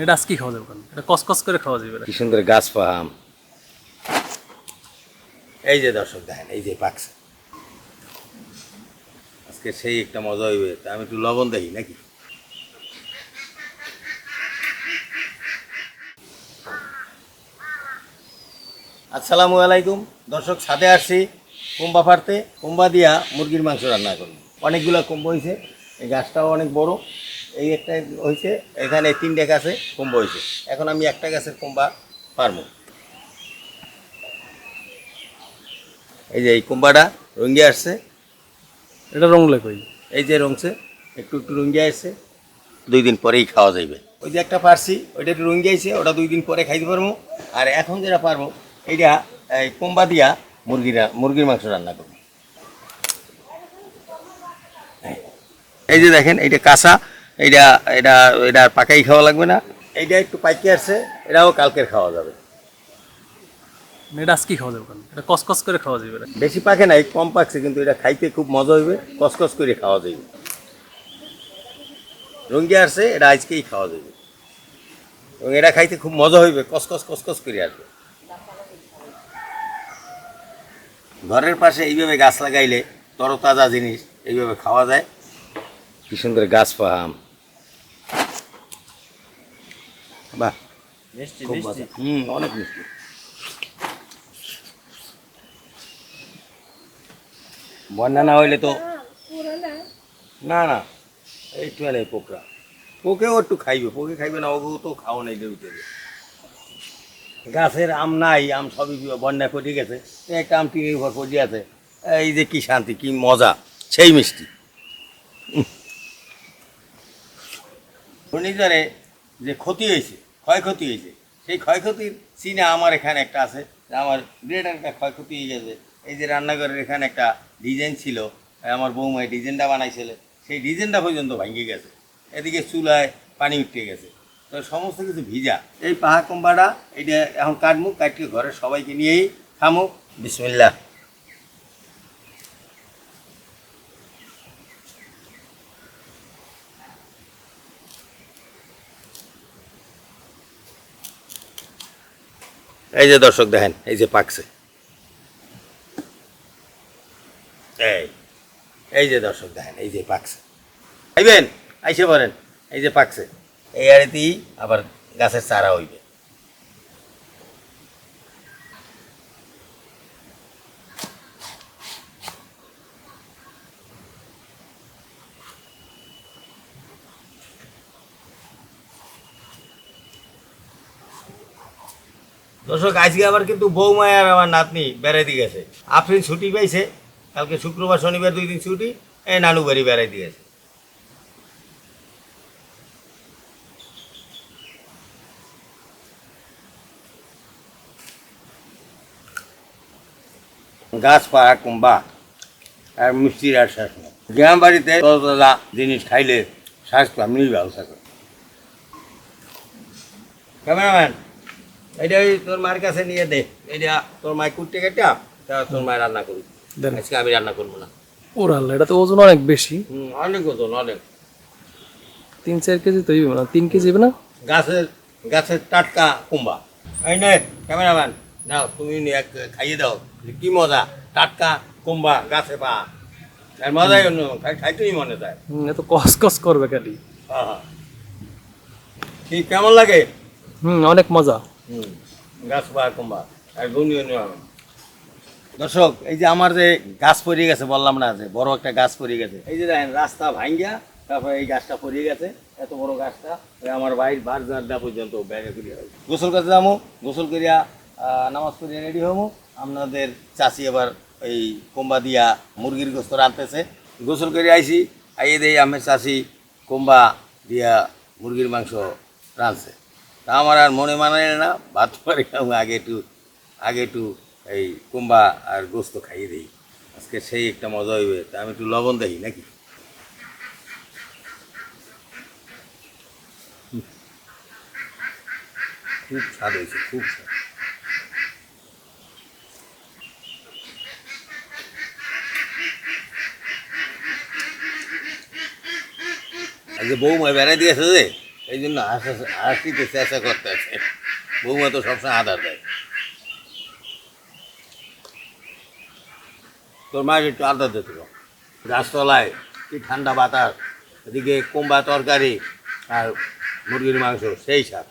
এটা আজকে খাওয়া যাবে এটা কসকস করে খাওয়া যাবে। কি সুন্দর গাছ পাহাম এই যে দর্শক, দেখেন, এই যে পাকছে। আজকে সেই একটা মজা হইবে। আমি একটু লবণ দেখি, নাকি? আসসালামু আলাইকুম। দর্শক, ছাদে আসছি। কুম্বা ফাড়তে, কুম্বা দিয়া মুরগির মাংস রান্না করব। অনেকগুলো কুম্ভ হয়েছে এই গাছটাও অনেক বড়। এই একটা হয়েছে এখানে তিনটে গাছে কুম্ভ হয়েছে। এখন আমি একটা গাছের কুম্বা পারব। এই যে এই কুম্বাটা রঙ্গিয়ে আসছে। এটা রং কই এই যে। রংছে একটু একটু রঙ্গিয়ে আসছে। দুই দিন পরেই খাওয়া যাবে ওই যে একটা পারছি ওইটা একটু রঙ্গিয়ে আসছে ওটা দুই দিন পরে খাইতে পারব। আর এখন যেটা পারব এইটা এই কুম্বা দিয়া মুরগিরা মুরগির মাংস রান্না করব। এই যে দেখেন এইটা কাঁচা এইটা এটা এটা আর পাকাই খাওয়া লাগবে না। এইটা একটু পাইকে আসছে এটাও কালকের খাওয়া যাবে। এটা আজকে খাওয়া যাবে এটা কসকস করে খাওয়া যাবে এটা। বেশি পাকে নাই কম পাকছে কিন্তু এটা খাইতে খুব মজা হইবে কসকস করে খাওয়া যাবে রঙ্গি আসছে এটা আজকেই খাওয়া যাবে এবং এটা খাইতে খুব মজা হইবে কসকস কসকস করে আসবে। ঘরের পাশে এইভাবে গাছ লাগাইলে তরতাজা জিনিস এইভাবে খাওয়া যায়। কি সুন্দর গাছ পাহাম বাহ খুব মজা। হুম অনেক মিষ্টি। বন্যা না হইলে তো না না একটু নেই পোকরা। পোকেও একটু খাইবে পোকে খাইবে না ওকেও তো খাওয়া নেই দেউতে গাছের আম নাই আম সবই বন্যা পড়ে গেছে। এই একটা আম টিনের উপর পড়ে আছে। এই যে কি শান্তি কি মজা সেই মিষ্টি। ঘূর্ণিঝড়ে যে ক্ষতি হয়েছে, ক্ষয়ক্ষতি হয়েছে। সেই ক্ষয়ক্ষতির চিনে আমার এখানে একটা আছে আমার বিরাট একটা ক্ষয়ক্ষতি হয়ে গেছে এই যে রান্নাঘরের এখানে একটা ডিজাইন ছিল, আমার বৌমা এই ডিজাইনটা বানাইছিল, সেই ডিজাইনটা পর্যন্ত ভাঙে গেছে। এদিকে চুলায় পানি উঠে গেছে। তো সমস্ত কিছু ভিজা। এই পাহাড় কম্বাটা এটা এখন কাটমু, কাটিয়ে ঘরের সবাইকে নিয়েই খামু বিসমিল্লাহ। এই যে দর্শক দেখেন, এই যে পাকছে। এই এই যে দর্শক দেখেন, এই যে পাকছে। আইবেন, আইসে বলেন এই যে পাকছে। এই আড়িতেই আবার গাছের চারা হইবে। দর্শক, আজকে আবার কিন্তু বৌমা আর আমার নাতনি বেড়াইতে গেছে। আফরিন ছুটি পাইছে, কালকে শুক্রবার, শনিবার দুই দিন ছুটি, এই নানু বাড়ি বেড়াইতে গেছে। গাছ পাড়া কুম্বা, আর মিষ্টির আর শেষ নেই। গ্রাম বাড়িতে তরতাজা জিনিস খাইলে স্বাস্থ্য এমনিই ভালো থাকে। ক্যামেরাম্যান এটা ওই তোর মায়ের কাছে নিয়ে দে। এটা তোর মায়ের কুটতে কেটে তা তোর মায়ের রান্না দেন। আজকে আমি রান্না করব না। ওর এটা তো ওজন অনেক বেশি। হুম অনেক ওজন অনেক। তিন চার কেজি তো না তিন কেজি হবে না? গাছের গাছের টাটকা কুম্বা এই নে ক্যামেরাম্যান নাও তুমি নিয়ে এক খাইয়ে দাও। কি মজা টাটকা কুম্বা গাছে পা। আর মজাই অন্য খাই- খাইতেই মনে যায়। এত কসকস করবে খালি। হ্যাঁ হ্যাঁ। কি কেমন লাগে? হুম অনেক মজা। গাছ আর দর্শক, এই যে আমার যে গাছ পড়ে গেছে, বললাম না যে বড় একটা গাছ পড়ে গেছে। এই যে দেখেন, রাস্তা ভাঙ্গিয়া তারপরে এই গাছটা পড়ে গেছে, এত বড় গাছটা। আমার বাড়ির বার জারটা পর্যন্ত ব্যাগে করিয়া গোসল করতে যাব, গোসল করিয়া নামাজ পড়িয়া রেডি হব। আপনাদের চাষি এবার এই কোম্বা দিয়া মুরগির গোস্ত রাঁধতেছে। গোসল করে আইসি আইয়ে দেই, আমের চাষি কোম্বা দিয়া মুরগির মাংস রাঁধছে। তা আমার আর মনে মানায় না, ভাত পরে আগে একটু আগে একটু এই কুম্বা আর গোস্ত খাইয়ে দিই। আজকে সেই একটা মজা হইবে। তা আমি একটু লবণ দেখি নাকি? খুব স্বাদ হয়েছে, খুব স্বাদ। আজকে বৌমা বেড়াই দিয়েছে যে এই জন্য হাসা হাসিতে চেঁচা করতে আছে। বৌমা তো সবসময় আধার দেয়। তোর মায়ের একটু আদার দিতে। গাছতলায় কি ঠান্ডা বাতাস, এদিকে কুম্বা তরকারি আর মুরগির মাংস, সেই স্বাদ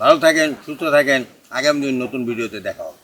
ভালো থাকেন, সুস্থ থাকেন। আগামী দিন নতুন ভিডিওতে দেখা হবে।